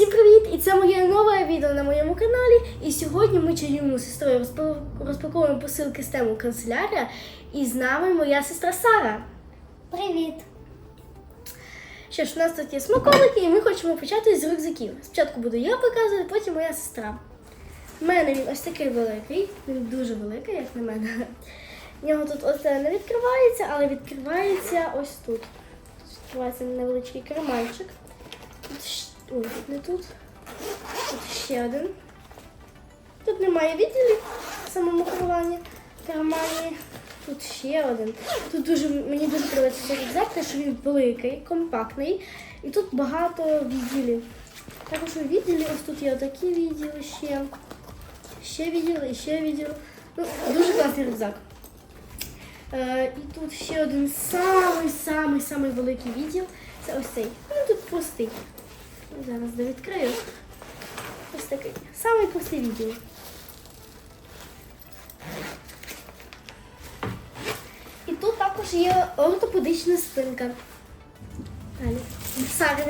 Всім привіт! І це моє нове відео на моєму каналі. І сьогодні ми чарівною сестрою розпаковуємо посилки з тему канцелярія. І з нами моя сестра Сара. Привіт! Що ж, у нас тут є смаколики, і ми хочемо почати з рюкзаків. Спочатку буду я показувати, потім моя сестра. У мене він ось такий великий, він дуже великий, як на мене. В нього тут ось не відкривається, але відкривається ось тут. Відкривається невеличкий карманчик. Тут Ой, тут не тут. Тут ще один. Тут немає відділів в самому кармані. кармані. Тут ще один. Тут дуже мені дуже подобається цей рюкзак, те, що він великий, компактний. І тут багато відділів. Також у відділі ось тут є такі відділи ще. Ще відділи, і ще відділи. Ну, дуже класний рюкзак. Е, і тут ще один самий-самий самий великий відділ. Це ось цей. Ну тут простий. Зараз де відкрию. Ось такий. Самий простий відділ. І тут також є ортопедична спинка. Далі.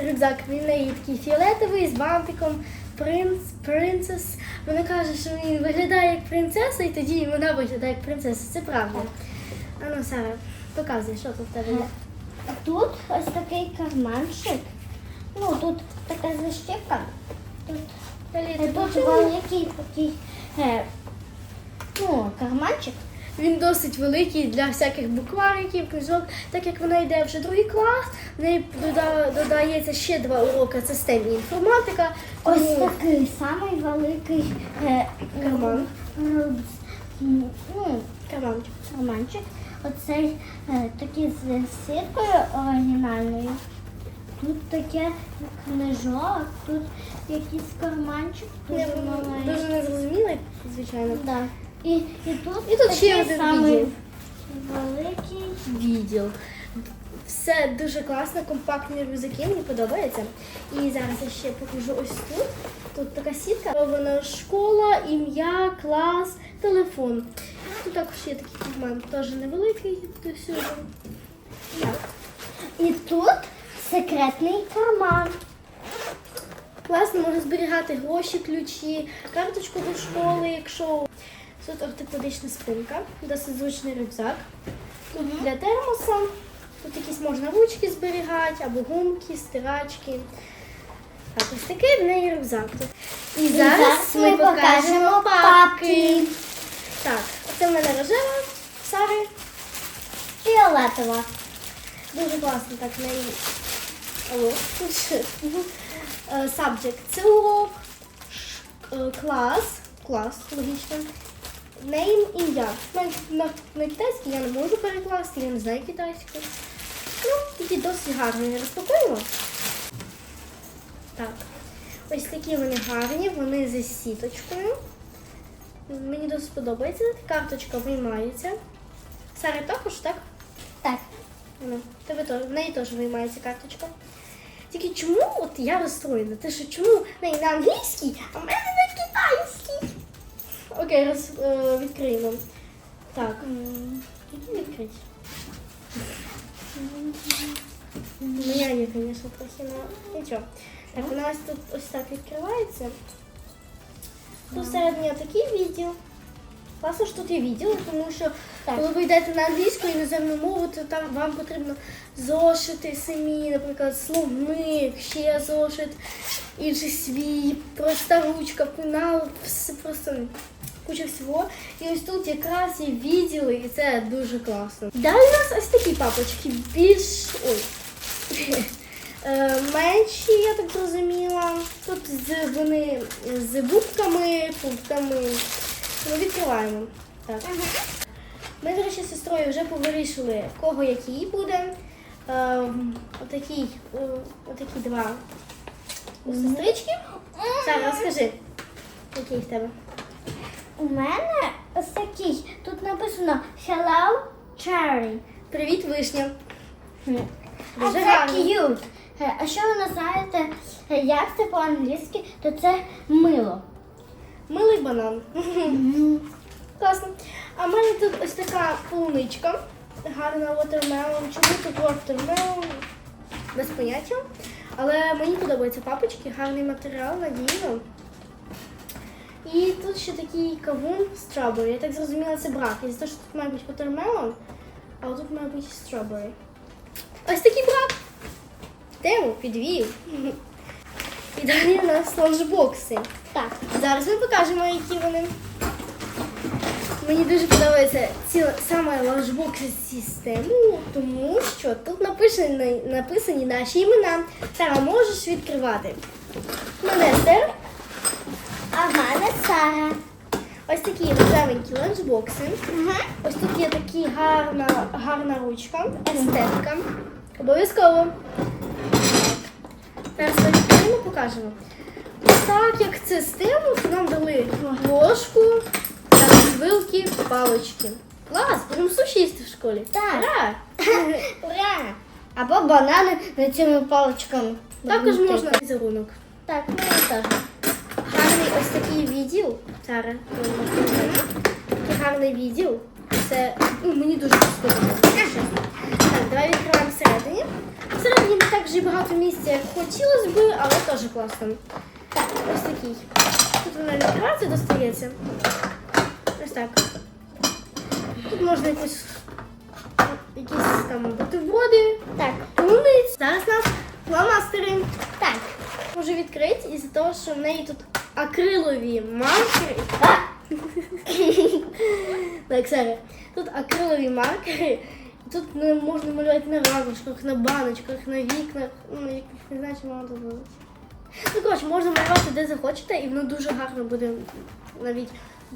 Рюкзак, він в неї такий фіолетовий з бантиком. Принц, принцес. Вона каже, що він виглядає як принцеса, і тоді вона виглядає як принцеса. Це правда. А ну, Сара, показуй, що тут в тебе є. Тут ось такий карманчик. Ну, тут така защіпка. Тут, е, тут великий такий е, ну, карманчик. Він досить великий для всяких буквариків, книжок. Так як вона йде вже другий клас, в неї дода- додається ще два уроки STEM інформатика. Ось Тому такий самий великий е, Карман. ну, карманчик. карманчик. Оцей е, такий з сіткою оригінальною. Тут таке книжок, тут якийсь карманчик, дуже маленький. Дуже незрозумілий, звичайно. Да. І, і тут, І тут ще один самий відділ. великий. Відділ. Все дуже класно, компактні рюкзаки, мені подобається. І зараз я ще покажу ось тут. Тут така сітка. Вона школа, ім'я, клас, телефон. Тут також є такий карман, теж невеликий, тут всюди. Так. І тут секретний карман. Класно можна зберігати гроші, ключі, карточку до школи, якщо тут ортопедична спинка, досить зручний рюкзак. Тут для термоса. Тут якісь можна ручки зберігати, або гумки, стирачки. Так, ось такий в неї рюкзак. тут. І зараз ми покажемо папки. Так, це в мене рожева, Сари. Фіолетова. Дуже класно так в неї. Subject це урок, клас, клас, логічно. Name, ім'я. На, на, на китайській я не можу перекласти, я не знаю китайську. Ну, такі досить гарні. Розпакуємо. Так. Ось такі вони гарні, вони зі сіточкою. Мені досить подобається. Карточка виймається. Сара також, так? Так. Ну, тебе теж, в неї теж виймається карточка. Тільки чому от я розстроєна? Те, що чому в неї на англійській, а в мене на китайській? Окей, роз, е, відкриємо. Так. відкрити? Є, звісно, трохи на нічого. Так, у нас тут ось так відкривається. Тут всередині такий відділ. Класно, що тут є відділ, тому що. Коли ви йдете на англійську іноземну мову, то там вам потрібно зошити самі, наприклад, словник, ще зошит, інший свій, проста ручка, пенал, все просто куча всього. І ось тут якраз є відділи, і це дуже класно. Далі у нас ось такі папочки, більш. ой. Е, Менші, я так зрозуміла. Тут з, вони з бубками, пунктами. Ми відкриваємо. Так. Ми, до речі, з сестрою вже повирішили, в кого який буде. Е, отакий, е, отакі два у сестрички. Сара, розкажи, який в тебе. У мене ось такий. Тут написано Hello Cherry. Привіт, вишня. А Дуже це гарно. cute. Е, А що ви не знаєте, е, як це по-англійськи, то це мило. Милий банан. Класно. А в мене тут ось така полуничка. Гарна watermelon. Чому тут watermelon? Без поняття. Але мені подобаються папочки, гарний матеріал, надійно. І тут ще такий кавун strawberry. Я так зрозуміла, це брак. І за те, що тут має бути watermelon, а тут має бути strawberry. Ось такий брак. Тему підвів. І далі у нас ланчбокси. Так. Зараз ми покажемо, які вони. Мені дуже подобається ціла саме ланчбокс систему, тому що тут написані, написані наші імена. Сара, можеш відкривати. Мене Стер. А в мене Сара. Ось такі рожевенькі ланчбокси. Ага. Ось тут є такі гарна, гарна ручка, естетика. Обов'язково. Зараз ми відкриємо, покажемо. Так як це стимул, нам дали ложку, вилки, палички. Клас, будемо суші їсти в школі. Так. Ура! Ура! Або банани на цими паличками. Також можна візерунок. Так, мені теж. Гарний ось такий відділ. Сара, такий гарний відділ. Це ну, мені дуже сподобалося. Так, давай відкриваємо всередині. Всередині не так вже й багато місця, як хотілося б, але теж класно. Так, ось такий. Тут вона відкривається, достається. Ось так. Тут можна якусь якісь там бутерброди, Так, тунець. Зараз у нас фломастери. так. Можу відкрити із-за того, що в неї тут акрилові маркери. Так, Сара, тут акрилові маркери. Тут не можна малювати на рамочках, на баночках, на вікнах. Ну, не знаю, чи можна тут. Ну, коротше, можна малювати де захочете, і воно дуже гарно буде навіть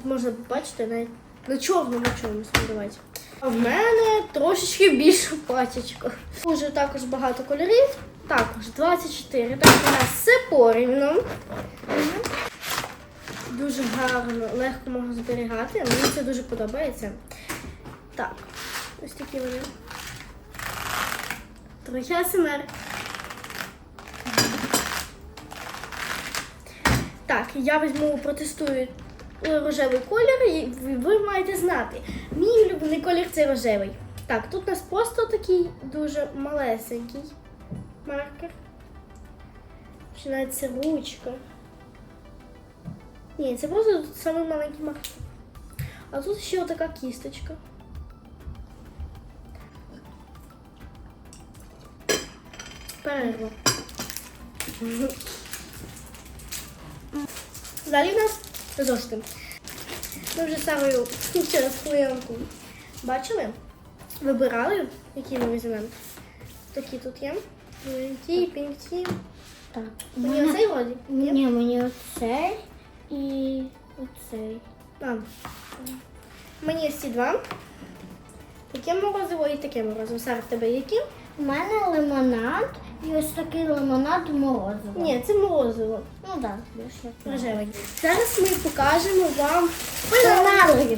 можна побачити навіть на чорному чомусь малювати. А в мене трошечки більше пачечка. Дуже також багато кольорів. Також 24. Так, у нас все порівну. Дуже гарно, легко можна зберігати. Мені це дуже подобається. Так, ось такі вони. Трохи АСМР. Так, я візьму, протестую рожевий колір, і ви- маєте знати. Мій улюблений колір це рожевий. Так, тут у нас просто такий дуже малесенький маркер. Починається ручка. Ні, це просто тут самий маленький маркер. А тут ще така кісточка. Перерва. Далі в нас зошити. Ми вже Сарою через хвилинку бачили, вибирали, які ми візьмемо. Такі тут є. Ті, пінкі. Так. Мені оцей вроді? Ні? Ні, мені оцей і оцей. А. Мені ці два. Таке морозиво і таке морозиво. Сара, в тебе які? У мене лимонад і ось такий лимонад морозиво. Ні, це морозиво. Ну так, більше. Рожевий. Зараз ми покажемо вам Бананові.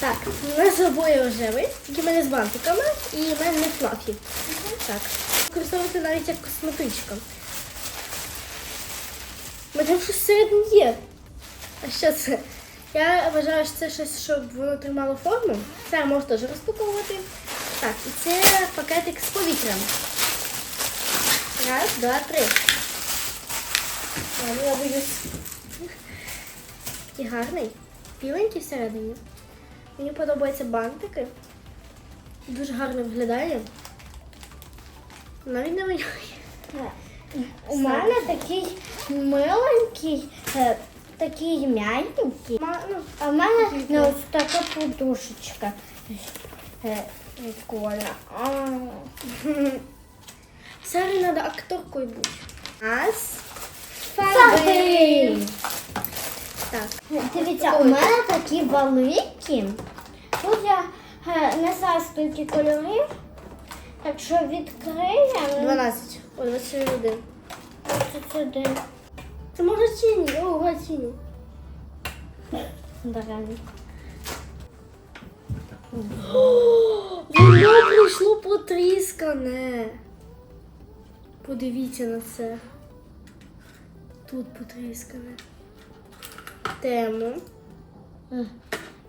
Так, у нас обоє рожевий, тільки в мене з бантиками і в мене не флафі. Так. Використовувати навіть як косметичка. У мене щось всередині є. А що це? Я вважаю, що це щось, щоб воно тримало форму. Це можна теж розпаковувати. Так, і це пакетик з повітрям. Раз, два, три. Ну, я боюсь. Такий гарний. Біленький всередині. Мені подобаються бантики. Дуже гарно виглядає. Навіть не воняє. У мене такий миленький, е, такий м'ягенький. Ма- ну, А в мене не ось така подушечка. Е, Прикольно. А. Сарі треба акторкою бути. Ас. Фарби. Так. Дивіться, у мене такі великі. Тут я е, не знаю скільки кольорів. Так що відкриємо. 12. О, 21. Тут сюди. Це може синій. О, синій. Беремо. Воно прийшло потріскане. Подивіться на це. Тут потріскане. Тему. Е,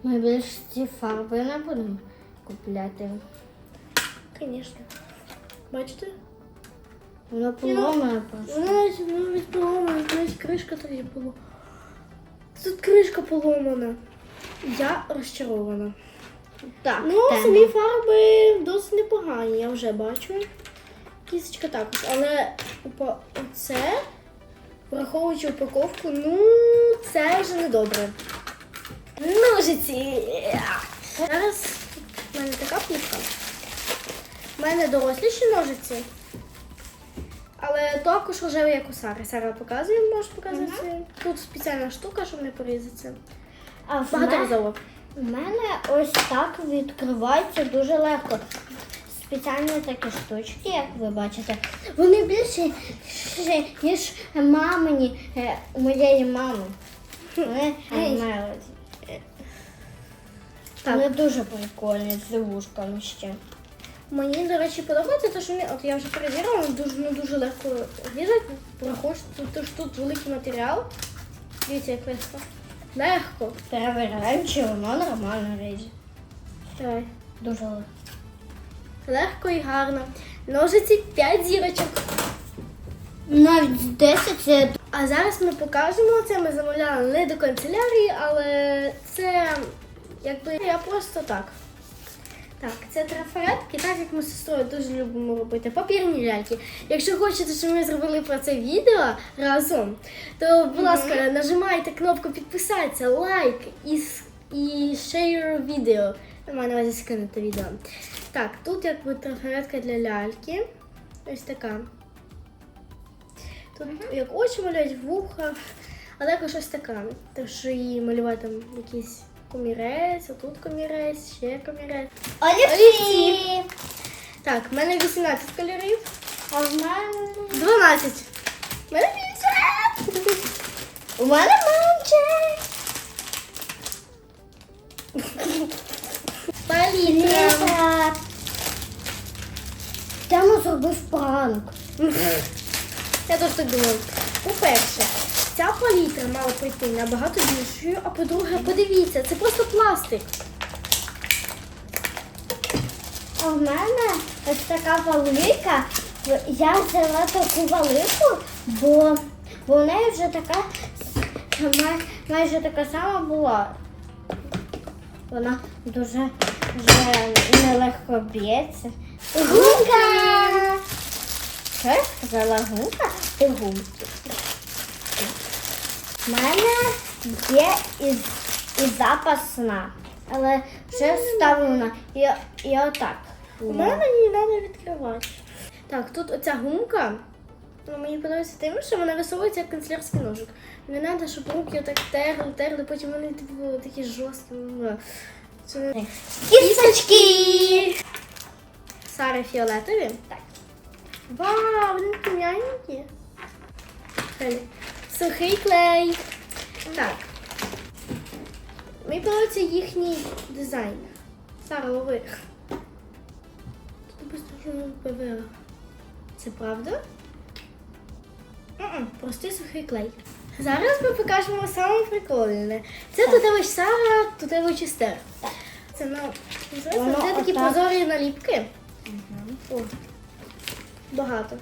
Ми більше ці фарби не будемо купляти. Звісно. Бачите? Воно поломане просто. Вона навіть, навіть поломана, навіть кришка тоді поломана. Тут кришка поломана. Я розчарована. Так, Ну, тема. самі фарби досить непогані, я вже бачу. Кісточка також, але оце, враховуючи упаковку, ну, це вже не добре. Ножиці. Зараз в мене така плівка. У мене доросліші ножиці. Але також рожеві, як у Сари. Сара показує, можеш показати. Тут спеціальна штука, щоб не порізатися. А в мене, Багаторазово. в мене ось так відкривається дуже легко. Спеціальні такі штучки, як ви бачите, вони більше, ніж мамині, е, моєї мами. Вони, Ей. е, вони дуже прикольні з вушками ще. Мені, до речі, подобається, те, що вони, от я вже перевірила, вони дуже, ну, дуже легко різати. Тут, тут, тут великий матеріал. Дивіться, як легко. Легко. Перевіряємо, чи воно нормально ріже. Давай. Дуже легко. Легко і гарно. Ножиці 5 зірочок. Навіть 10 це А зараз ми покажемо це. Ми замовляли не до канцелярії, але це якби я просто так. Так, це трафаретки, так як ми з сестрою дуже любимо робити папірні ляльки. Якщо хочете, щоб ми зробили про це відео разом, то, будь ласка, нажимайте кнопку підписатися, лайк і, і share відео. Я маю на увазі скинути відео. Так, тут якби трафаретка для ляльки. Ось така. Тут як очі малюють, вуха, а також ось така. Так що її малювати там якийсь комірець, отут комірець, ще комірець. олівці. Так, в мене 18 кольорів, А в мене 12. В мене більше. у мене менше. Палітра. Тему зробив пранк. Я теж так думаю. По-перше, ця палітра мала прийти набагато більшою, а по-друге, подивіться, це просто пластик. А в мене ось така велика. Я взяла таку велику, бо, бо в неї вже така май- майже така сама була. Вона дуже вже нелегко б'ється. Гумка! Що я сказала гумка? Ти гумки. У мене є і, і запасна, але вже вставлена. І, і отак. У мене її треба відкривати. Так, тут оця гумка. ну, Мені подобається тим, що вона висовується як канцелярський ножик. Не треба, щоб руки отак терли, терли, потім вони типу такі жорсткі. Ну, Це Кісточки! Сари фіолетові. Так. Вау, вони такі Сухий клей. Так. Мені подобається їхній дизайн. Сара, лови. Тут просто ПВА. Це правда? М-м, Простий сухий клей. Зараз ми покажемо саме прикольне. Це тут ось Сара, тут ось Естер. Це ну, це такі прозорі наліпки. О, багато.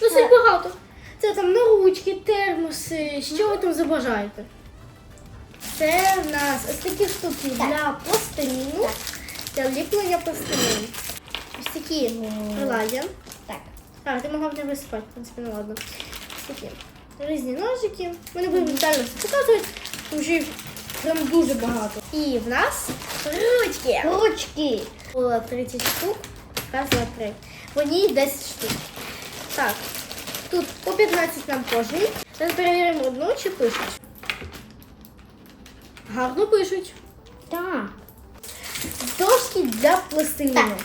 Досить багато. Це там на ручки, термоси, що ви там забажаєте. Це в нас ось такі штуки для пластиліну, для ліплення пластиліну. Ось такі приладдя. Так. А, ти могла б не висипати, в принципі, ну ладно. Ось такі різні ножики. Ми не будемо детально все показувати, тому що їх прям дуже багато. І в нас ручки. Ручки. Було 30 штук, три. В одній 10 штук. Так, тут по 15 нам кожній. Зараз перевіримо одну, чи пишуть. Гарно пишуть. Так. Дошки для пластиліну.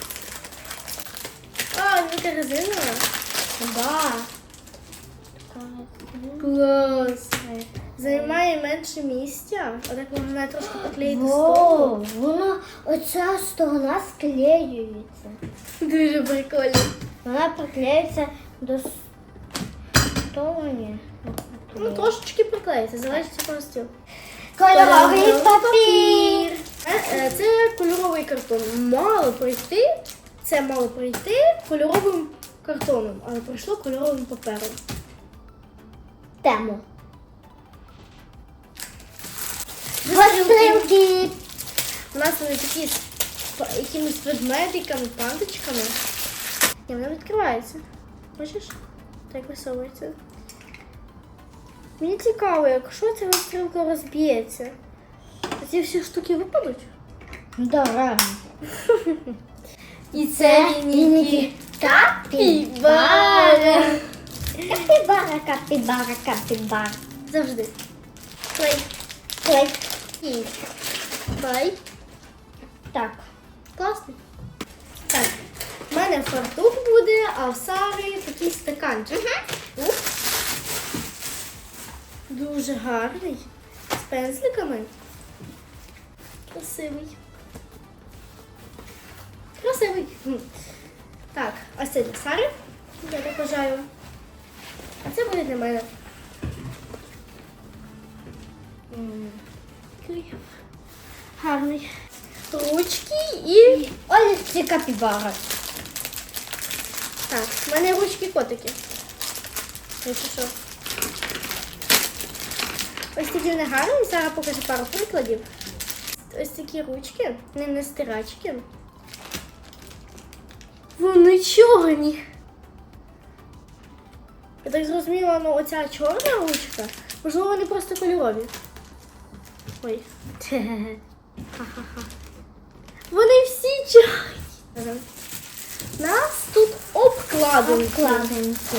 А, ну резинова. Да. Клас. Займає менше місця. Отак можна навіть трошки поклеїти стол. Во, воно оця сторона склеюється. Дуже прикольно. Вона приклеюється до с- сторони. Ну, трошечки приклеїться, залежить від стілу. Кольоровий папір. Е, е, Це кольоровий картон. Мало пройти. Це мало пройти кольоровим картоном, але пройшло кольоровим папером. Тему. Гостинки. Гостинки. У нас вони такі з п- якимись ведмедиками, пандочками. І вона відкривається. Бачиш? Так висовується. Мені цікаво, якщо ця стрілка розб'ється, то ці всі штуки випадуть. Да, реально. І Це лінійки капібара. Капібара, капібара, капібара. Завжди. Клей. Клей. І. Бай. Так. Класний. Так. У мене фартух буде, а в Сари такий стаканчик. Ух. Дуже гарний. З пензликами. Красивий. Красивий. Так, а це для Сари. Я так вважаю. А це буде для мене. Такий Гарний. Ручки і. Ось ці капібара. Так, в мене ручки котики. Що. Ось такі вони гарні. Зараз покажу пару прикладів. Ось такі ручки, не на стирачки. Вони чорні. Я так зрозуміла, ну оця чорна ручка, можливо, вони просто кольорові. Ой. Ха-ха-ха. Вони всі. У нас тут обкладинки. Обкладинки.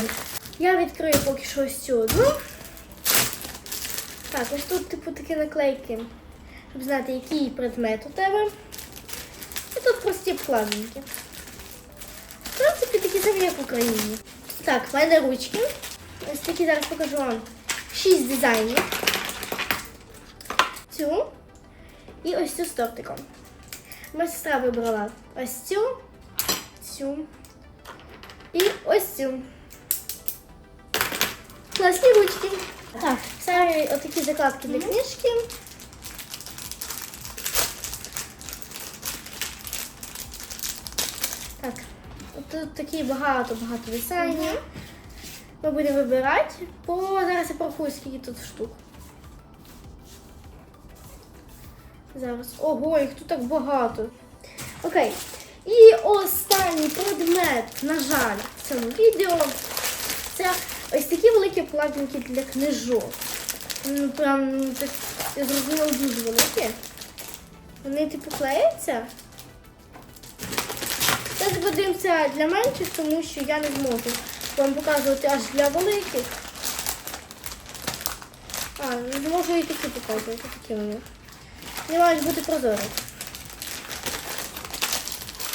Я відкрию поки що ось цю одну. Так, ось тут, типу, такі наклейки, щоб знати, який предмет у тебе. І тут прості обкладинки. В принципі, такі самі, як в Україні. Так, в мене ручки. Ось такі зараз покажу вам. Шість дизайнів. Цю. І ось цю з тортиком. Моя сестра вибрала ось цю, цю і ось цю. Класні ручки. Так, Сарі отакі закладки для книжки. Так, тут такі багато-багато дизайнів. Ми будемо вибирати, бо зараз я порахую, скільки тут штук. Зараз. Ого, їх тут так багато. Окей. І останній предмет, на жаль, в цьому відео це ось такі великі обкладинки для книжок. Ну, прям ну, так, я зрозуміла дуже великі. Вони типу клеяться. Зараз подивимося для менших, тому що я не зможу вам показувати аж для великих. А, не зможу і такі показувати, такі вони. Не мають бути прозорі.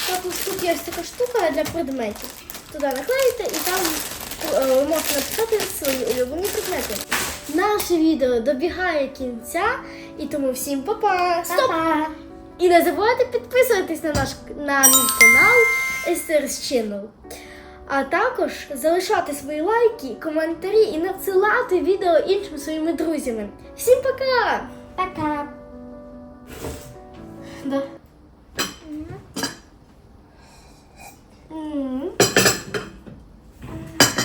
Також тут є така штука для предметів. Туди наклеїте і там е, можна написати свої улюблені предмети. Наше відео добігає кінця, і тому всім па-па! Стоп! Па-па. І не забувайте підписуватись на наш на мій канал SRS Channel. А також залишати свої лайки, коментарі і надсилати відео іншим своїми друзями. Всім пока! Пока. Да.